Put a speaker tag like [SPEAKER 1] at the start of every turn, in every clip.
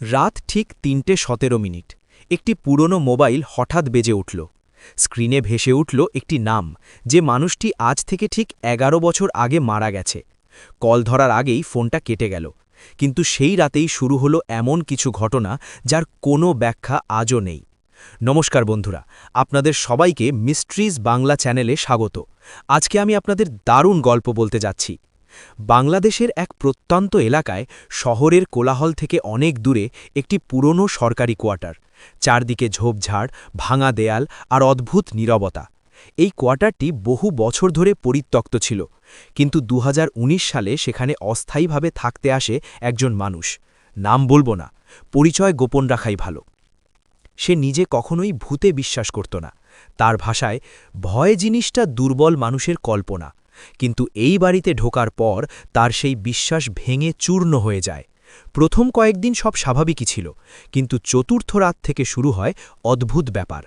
[SPEAKER 1] রাত ঠিক তিনটে সতেরো মিনিট। একটি পুরনো মোবাইল হঠাৎ বেজে উঠল। স্ক্রিনে ভেসে উঠল একটি নাম, যে মানুষটি আজ থেকে ঠিক এগারো বছর আগে মারা গেছে। কল ধরার আগেই ফোনটা কেটে গেল। কিন্তু সেই রাতেই শুরু হলো এমন কিছু ঘটনা যার কোনো ব্যাখ্যা আজও নেই। নমস্কার বন্ধুরা, আপনাদের সবাইকে মিস্ট্রিজ বাংলা চ্যানেলে স্বাগত। আজকে আমি আপনাদের দারুণ গল্প বলতে যাচ্ছি। বাংলাদেশের এক প্রত্যন্ত এলাকায় শহরের কোলাহল থেকে অনেক দূরে একটি পুরনো সরকারি কোয়ার্টার। চারদিকে ঝোপঝাড়, ভাঙা দেয়াল আর অদ্ভুত নীরবতা। এই কোয়ার্টারটি বহু বছর ধরে পরিত্যক্ত ছিল, কিন্তু দু হাজার উনিশ সালে সেখানে অস্থায়ীভাবে থাকতে আসে একজন মানুষ। নাম বলব না, পরিচয় গোপন রাখাই ভালো। সে নিজে কখনোই ভূতে বিশ্বাস করত না। তার ভাষায়, ভয় জিনিসটা দুর্বল মানুষের কল্পনা। কিন্তু এই বাড়িতে ঢোকার পর তার সেই বিশ্বাস ভেঙে চূর্ণ হয়ে যায়। প্রথম কয়েকদিন সব স্বাভাবিকই ছিল, কিন্তু চতুর্থ রাত থেকে শুরু হয় অদ্ভুত ব্যাপার।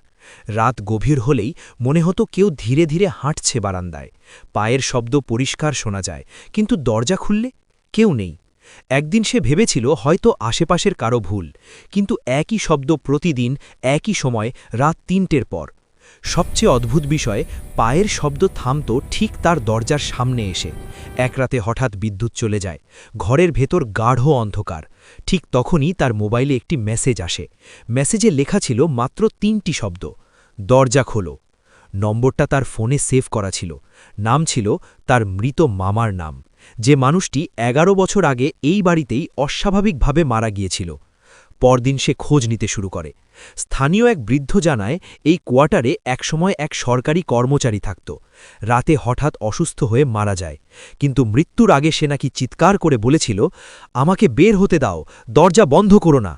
[SPEAKER 1] রাত গভীর হলেই মনে হতো কেউ ধীরে ধীরে হাঁটছে বারান্দায়। পায়ের শব্দ পরিষ্কার শোনা যায়, কিন্তু দরজা খুললে কেউ নেই। একদিন সে ভেবেছিল হয়তো আশেপাশের কারও ভুল, কিন্তু একই শব্দ প্রতিদিন, একই সময় রাত তিনটের পর। সবচেয়ে অদ্ভুত বিষয়, পায়ের শব্দ থামত ঠিক তার দরজার সামনে এসে। এক রাতে হঠাৎ বিদ্যুৎ চলে যায়। ঘরের ভেতর গাঢ় অন্ধকার। ঠিক তখনই তার মোবাইলে একটি মেসেজ আসে। মেসেজে লেখা ছিল মাত্র তিনটি শব্দ। দরজা খোলো। নম্বরটা তার ফোনে সেভ করা ছিল। নাম ছিল তার মৃত মামার নাম। যে মানুষটি এগারো বছর আগে এই বাড়িতেই অস্বাভাবিকভাবে মারা গিয়েছিল। পরদিন সে খোঁজ নিতে শুরু করে। স্থানীয় এক বৃদ্ধ জানায়, এই কোয়ার্টারে একসময় এক সরকারি কর্মচারী থাকত। রাতে হঠাৎ অসুস্থ হয়ে মারা যায়। কিন্তু মৃত্যুর আগে সে নাকি চিৎকার করে বলেছিল, আমাকে বের হতে দাও, দরজা বন্ধ করো না।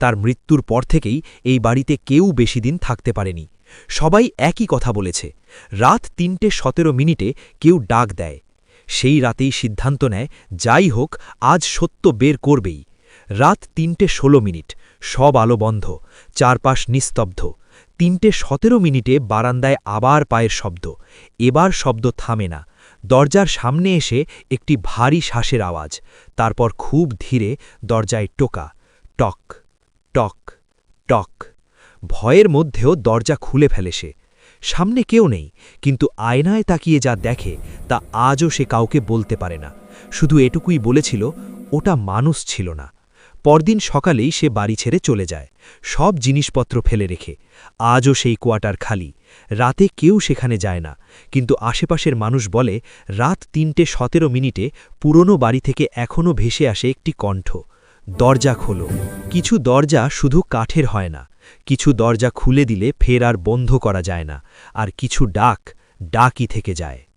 [SPEAKER 1] তার মৃত্যুর পর থেকেই এই বাড়িতে কেউ বেশি দিন থাকতে পারেনি। সবাই একই কথা বলেছে, রাত তিনটে সতেরো মিনিটে কেউ ডাক দেয়। সেই রাতেই সিদ্ধান্ত নেয়, যাই হোক, আজ সত্য বের করবেই। রাত তিনটে ষোলো মিনিট, সব আলো বন্ধ, চারপাশ নিস্তব্ধ। তিনটে সতেরো মিনিটে বারান্দায় আবার পায়ের শব্দ, এবার শব্দ থামে না। দরজার সামনে এসে একটি ভারী শ্বাসের আওয়াজ, তারপর খুব ধীরে দরজায় টোকা, টক টক টক। ভয়ের মধ্যেও দরজা খুলে ফেলে সে। সামনে কেউ নেই, কিন্তু আয়নায় তাকিয়ে যা দেখে তা আজও সে কাউকে বলতে পারে না। শুধু এটুকুই বলেছিল, ওটা মানুষ ছিল না। পরদিন সকালেই সে বাড়ি ছেড়ে চলে যায়। সব জিনিসপত্র ফেলে রেখে। আজও সেই কোয়ার্টার খালি। রাতে কেউ সেখানে যায় না। কিন্তু আশেপাশের মানুষ বলে, রাত তিনটে সতেরো মিনিটে পুরনো বাড়ি থেকে এখনও ভেসে আসে একটি কণ্ঠ। দরজা খোলো। কিছু দরজা শুধু কাঠের হয় না। কিছু দরজা খুলে দিলে ফের আর বন্ধ করা যায় না। আর কিছু ডাক, ডাকই থেকে যায়।